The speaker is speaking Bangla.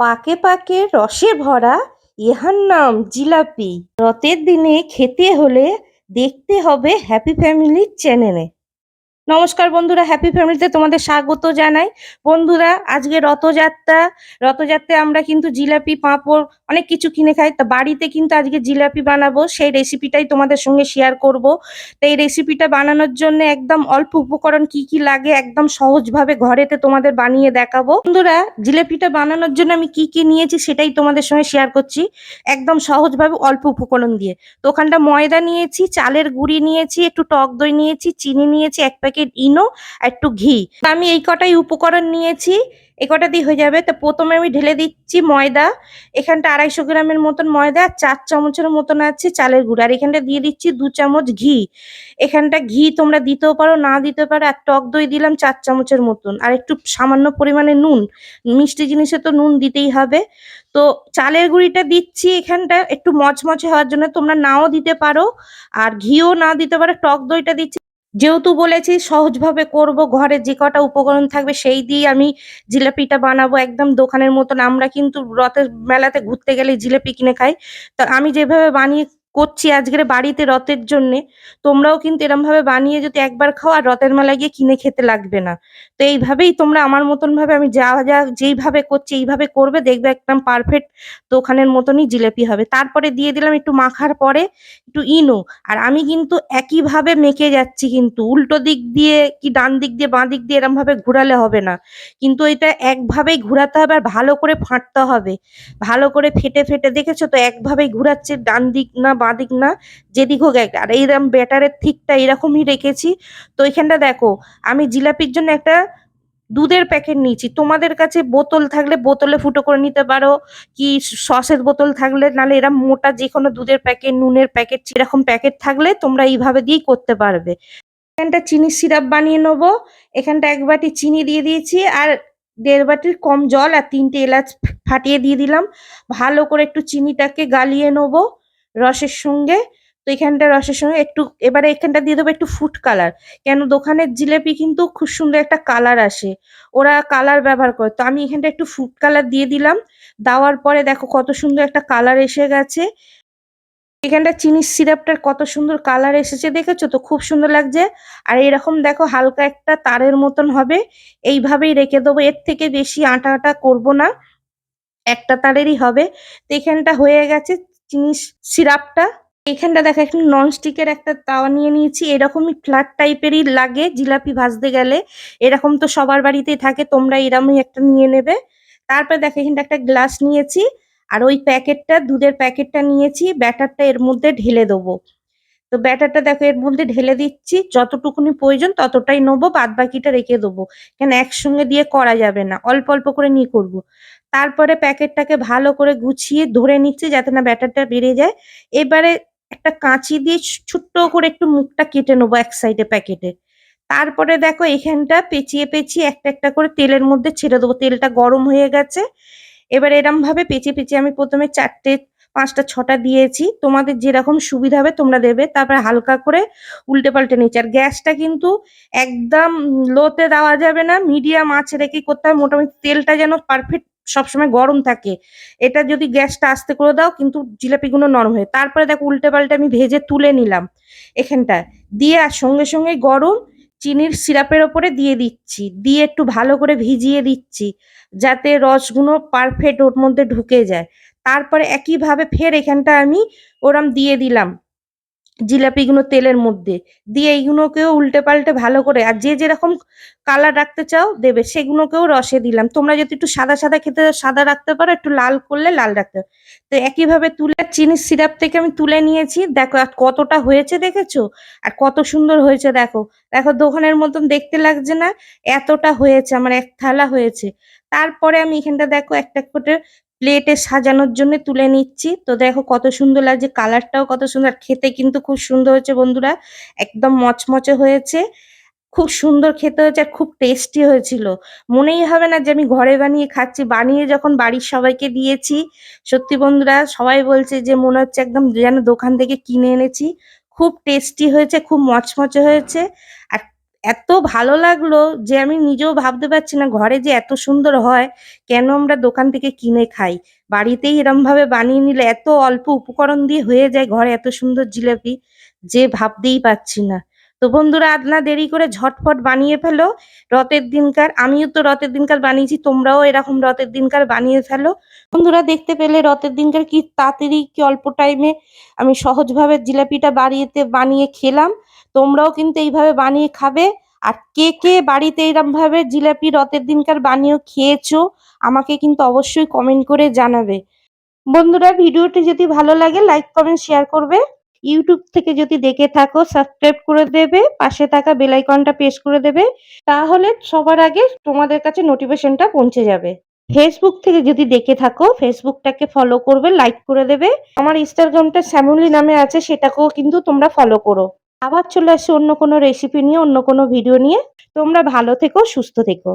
পাকে পাকে রসে ভরা ইহার নাম জিলাপি। রথের দিনে খেতে হলে দেখতে হবে হ্যাপি ফ্যামিলির চ্যানেলে নমস্কার বন্ধুরা হ্যাপি ফ্যামিলিতে তোমাদের স্বাগত জানাই। বন্ধুরা, আজকে রথযাত্রা, রথযাত্রায় আমরা কিন্তু জিলাপি, পাঁপড়, অনেক কিছু কিনে খাই। তা বাড়িতে কিন্তু আজকে জিলাপি বানাবো, সেই রেসিপিটাই তোমাদের সঙ্গে শেয়ার করব। তো এই রেসিপিটা বানানোর জন্য একদম অল্প উপকরণ কি কি লাগে একদম সহজভাবে ঘরেতে তোমাদের বানিয়ে দেখাবো। বন্ধুরা, জিলাপিটা বানানোর জন্য আমি কি কি নিয়েছি সেটাই তোমাদের সঙ্গে শেয়ার করছি, একদম সহজভাবে অল্প উপকরণ দিয়ে। তো ওখানটা ময়দা নিয়েছি, চালের গুঁড়ি নিয়েছি, একটু টক দই নিয়েছি, চিনি নিয়েছি, এক প্যাকেট ইনো একটু ঘি। আমি এই কটাই উপকরণ নিয়েছি এই কটা দিয়ে হয়ে যাবে। তো প্রথমে আমি ঢেলে দিচ্ছি ময়দা, এখানটা আড়াইশো গ্রামের মতন ময়দা, আর চার চামচের মতন আছে চালের গুঁড়ো। আর এখানটা দিয়ে দিচ্ছি দু চামচ ঘি। এখানটা ঘি তোমরা দিতেও পারো, না দিতে পারো আর টক দই দিলাম চার চামচের মতন। আর একটু সামান্য পরিমাণে নুন, মিষ্টি জিনিসে তো নুন দিতেই হবে। তো চালের গুঁড়িটা দিচ্ছি এখানটা, একটু মচমচে হওয়ার জন্য তোমরা নাও দিতে পারো, আর ঘিও না দিতে পারো, টক দইটা দিচ্ছি যেহেতু বলেছি সহজভাবে করব, ঘরে যে কটা উপকরণ থাকবে সেই দিয়ে আমি জিলাপিটা বানাবো একদম দোকানের মতন। আমরা কিন্তু রথের মেলাতে ঘুরতে গেলে জিলাপি কিনে খাই। তো আমি যেভাবে বানিয়ে করছি আজকের বাড়িতে রথের জন্যে। তোমরাও কিন্তু এরম ভাবে বানিয়ে যদি একবার খাও আর রথের মেলায় গিয়ে কিনে খেতে লাগবে না। তো এইভাবেই তোমরা আমার মতন ভাবে আমি যা যা, যেইভাবে করছি এইভাবে করবে, দেখবে একদম পারফেক্ট দোকানের মতনই জিলাপি হবে। তারপরে দিয়ে দিলাম একটু মাখার পরে একটু ইনো। আর আমি কিন্তু একইভাবে মেখে যাচ্ছি কিন্তু, উল্টো দিক দিয়ে কি ডান দিক দিয়ে, বাঁ দিক দিয়ে এরম ভাবে ঘুরালে হবে না। কিন্তু এটা একভাবেই ঘুরাতে হবে আর ভালো করে ফাটতে হবে। ভালো করে ফেটে ফেটে দেখেছ তো, একভাবেই ঘুরাচ্ছে ডান দিক না বাঁ দিক না, যেদিক হোক এক আর এইরকম ব্যাটারের থিকটা এরকমই রেখেছি। তো এখানটা দেখো, আমি জিলাপির জন্য একটা দুধের প্যাকেট নিয়েছি। তোমাদের কাছে বোতল থাকলে বোতলে ফুটো করে নিতে পারো, কি সসের বোতল থাকলে, নাহলে এরম মোটা যে কোনো দুধের প্যাকেট, নুনের প্যাকেট, এরকম প্যাকেট থাকলে তোমরা এইভাবে দিয়েই করতে পারবে। এখানটা চিনির সিরাপ বানিয়ে নেব। এখানটা এক বাটি চিনি দিয়ে দিয়েছি, আর দেড় বাটির কম জল আর তিনটে এলাচ ফাটিয়ে দিয়ে দিলাম। ভালো করে একটু চিনিটাকে গালিয়ে নেব। রসের সঙ্গে। তো এখানটা রসের সঙ্গে একটু, এবারে এখানটা দিয়ে দেবো একটু ফুড কালার কেন দোকানের জিলেপি কিন্তু খুব সুন্দর একটা কালার আসে। ওরা কালার ব্যবহার করে। তো আমি এখানটা একটু ফুড কালার দিয়ে দিলাম। দেওয়ার পরে দেখো কত সুন্দর একটা কালার এসে গেছে। এখানটা চিনির সিরাপটার কত সুন্দর কালার এসেছে দেখেছ তো? খুব সুন্দর লাগছে। আর এরকম দেখো হালকা একটা তারের মতন হবে। এইভাবেই রেখে দেবো। এর থেকে বেশি আটা আটা করব না। একটা তারেরই হবে। তো এখানটা হয়ে গেছে চিনি সিরাপটা। এখানটা দেখো একটা ননস্টিকের একটা তাওয়া নিয়ে নিয়েছি। এরকমই ফ্ল্যাট টাইপেরই লাগে, জিলাপি ভাজতে গেলে। এরকম তো সবার বাড়িতেই থাকে তোমরা এরমই একটা নিয়ে নেবে। তারপর দেখো, এখানটা একটা গ্লাস নিয়েছি। আর ওই প্যাকেটটা, দুধের প্যাকেটটা নিয়েছি। ব্যাটারটা এর মধ্যে ঢেলে দেবো। তো ব্যাটারটা দেখো, এর মধ্যে ঢেলে দিচ্ছি। যতটুকুনি প্রয়োজন ততটাই নেব বাদ বাকিটা রেখে দেবো। কেন, একসঙ্গে দিয়ে করা যাবে না। অল্প অল্প করে নিয়ে করব। তারপরে প্যাকেটটাকে ভালো করে গুছিয়ে ধরে নিচ্ছি যাতে না ব্যাটারটা বেড়ে যায়। এবারে একটা কাঁচি দিয়ে ছোট্ট করে একটু মুখটা কেটে নেব এক সাইডে প্যাকেটে। তারপরে দেখো এখানটা পেঁচিয়ে পেঁচিয়ে একটা একটা করে তেলের মধ্যে ছেড়ে দেবো। তেলটা গরম হয়ে গেছে। এবার এরম ভাবে পেঁচিয়ে পেঁচিয়ে আমি প্রথমে চারটে, পাঁচটা, ছটা দিয়েছি। তোমাদের যেরকম সুবিধা হবে তোমরা দেবে। তারপরে হালকা করে উল্টে পাল্টে নিচ্ছি আর গ্যাসটা কিন্তু একদম লোতে দেওয়া যাবে না, মিডিয়াম আঁচে রেখে করতে হবে মোটামুটি তেলটা যেন পারফেক্ট সবসময় গরম থাকে। এটা যদি গ্যাসটা আস্তে করে দাও কিন্তু জিলাপিগুলো নরম হয়ে তারপরে দেখো উল্টে পাল্টে আমি ভেজে তুলে নিলাম এখানটা দিয়ে আর সঙ্গে সঙ্গে গরম চিনির সিরাপের ওপরে দিয়ে দিচ্ছি। দিয়ে একটু ভালো করে ভিজিয়ে দিচ্ছি যাতে রসগুলো পারফেক্ট ওর মধ্যে ঢুকে যায়। তারপরে একইভাবে ফের এখানটা আমি ওরম দিয়ে দিলাম। জিলাপিগুলো তেলের মধ্যে। দিয়ে এইগুলোকেও উল্টে পাল্টে ভালো করে, আর যে যেরকম কালার রাখতে চাও দেবে, সেগুলোকেও রসে দিলাম। তোমরা যদি একটু সাদা সাদা খেতে সাদা রাখতে পারো, একটু লাল করলে লাল রাখতে পারো। তো একইভাবে তুলে চিনির সিরাপ থেকে আমি তুলে নিয়েছি। দেখো আর কতটা হয়েছে দেখেছ? আর কত সুন্দর হয়েছে, দেখো। দেখো, দোকানের মতন দেখতে লাগছে না, এতটা হয়েছে, আমার এক থালা হয়েছে। তারপরে আমি এখানটা দেখো, একটা করে প্লেটে সাজানোর জন্য তুলে নিচ্ছি। তো দেখো কত সুন্দর লাগছে, কালারটাও কত সুন্দর। খেতে কিন্তু খুব সুন্দর হয়েছে বন্ধুরা, একদম মচমচে হয়েছে। খুব সুন্দর খেতে হয়েছে, আর খুব টেস্টি হয়েছিল। মনেই হবে না যে আমি ঘরে বানিয়ে খাচ্ছি, বানিয়ে যখন বাড়ির সবাইকে দিয়েছি, সত্যি বন্ধুরা সবাই বলছে যে মনে হচ্ছে একদম যেন দোকান থেকে কিনে এনেছি। খুব টেস্টি হয়েছে, খুব মচমচে হয়েছে। আর এত ভালো লাগল যে আমি নিজেও ভাবতে পারছি না ঘরে যে এত সুন্দর হয়, কেন আমরা দোকান থেকে কিনে খাই? বাড়িতেই এরম ভাবে বানিয়ে নিলে এত অল্প উপকরণ দিয়ে হয়ে যায় ঘরে এত সুন্দর জিলাপি, যে ভাবতেই পারছি না। তো বন্ধুরা, আজ না দেরি করে ঝটফট বানিয়ে ফেলো, রথের দিনকার, আমিও তো রথের দিনকার বানিয়েছি, তোমরাও এরকম রথের দিনকার বানিয়ে ফেলো। বন্ধুরা, দেখতে পেলে রথের দিনকার কি তাড়াতাড়ি, কি অল্প টাইমে আমি সহজভাবে জিলাপিটা বাড়িতে বানিয়ে খেলাম। তোমরাও কিন্তু এইভাবে বানিয়ে খাবে। আর কে কে বাড়িতে এরম ভাবে জিলাপি রথের দিনকার বানিয়ে খেয়েছো, আমাকে কিন্তু অবশ্যই কমেন্ট করে জানাবে। বন্ধুরা, ভিডিওটি যদি ভালো লাগে লাইক কমেন্ট শেয়ার করবে। ইউটিউব থেকে যদি দেখে থাকো সাবস্ক্রাইব করে দেবে, পাশে থাকা বেল আইকনটা প্রেস করে দেবে, তাহলে সবার আগে তোমাদের কাছে নোটিফিকেশনটা পৌঁছে যাবে। ফেসবুক থেকে যদি দেখে থাকো ফেসবুকটাকে ফলো করবে লাইক করে দেবে। আমার ইনস্টাগ্রামটা শ্যামলি নামে আছে, সেটাকেও কিন্তু তোমরা ফলো করো। আবার চলে আসি অন্য কোনো রেসিপি নিয়ে, অন্য কোনো ভিডিও নিয়ে। তোমরা ভালো থেকো, সুস্থ থেকো।